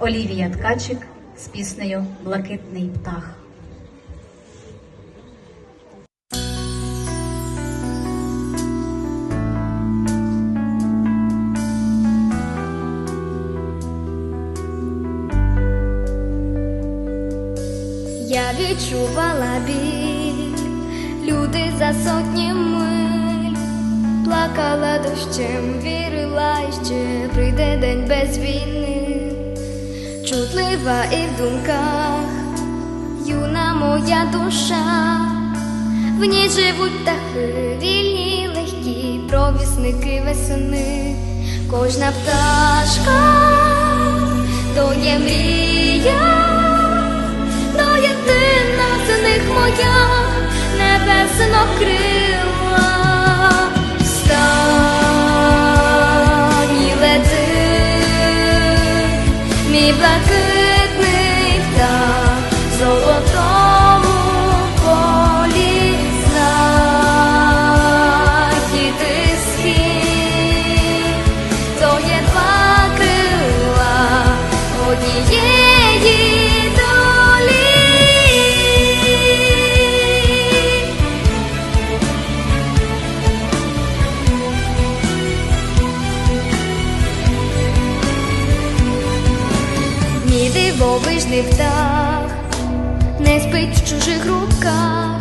Олівія Ткачик з піснею Блакитний птах. Я відчувала біль, люди за сотні миль, плакала дощем, вірила, ще прийде день без війни, чутлива і в думках, юна моя душа, в ній живуть птахи, вільні, легкі, провісники весени, кожна пташка black. Дивовижний птах не спить в чужих руках,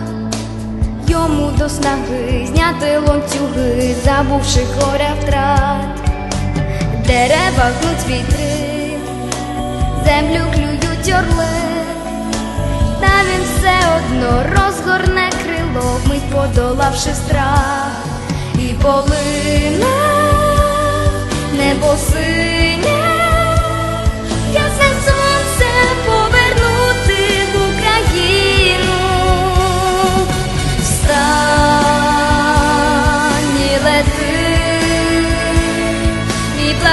йому до снаги зняти ланцюги, забувши горя втрат, дерева гнуть вітри, землю клюють орли, та він все одно розгорне крило, вмить подолавши страх, і полине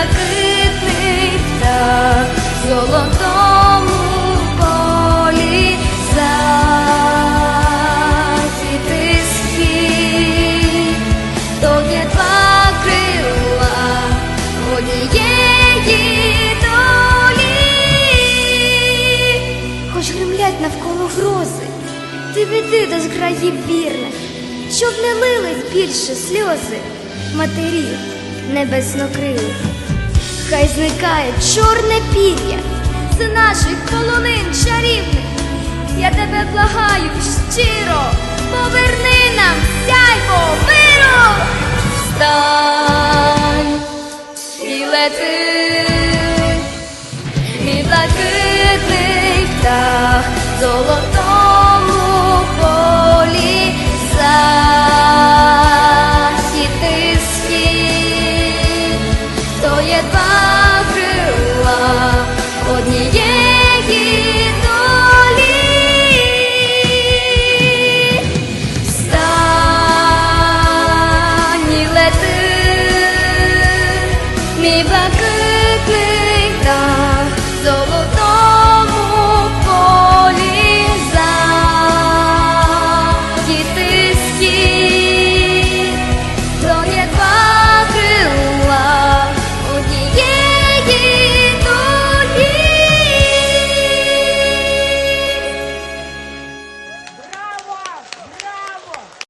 блакитний птах в золотому полі і схід, то є два крила однієї долі. Хоч гремлять навколо грози, ти веди до зграїв вірних, щоб не лились більше сльози матерів небеснокрилих. Хай зникає чорне пір'я з наших полонин чарівних. Встань і лети, мій блакитний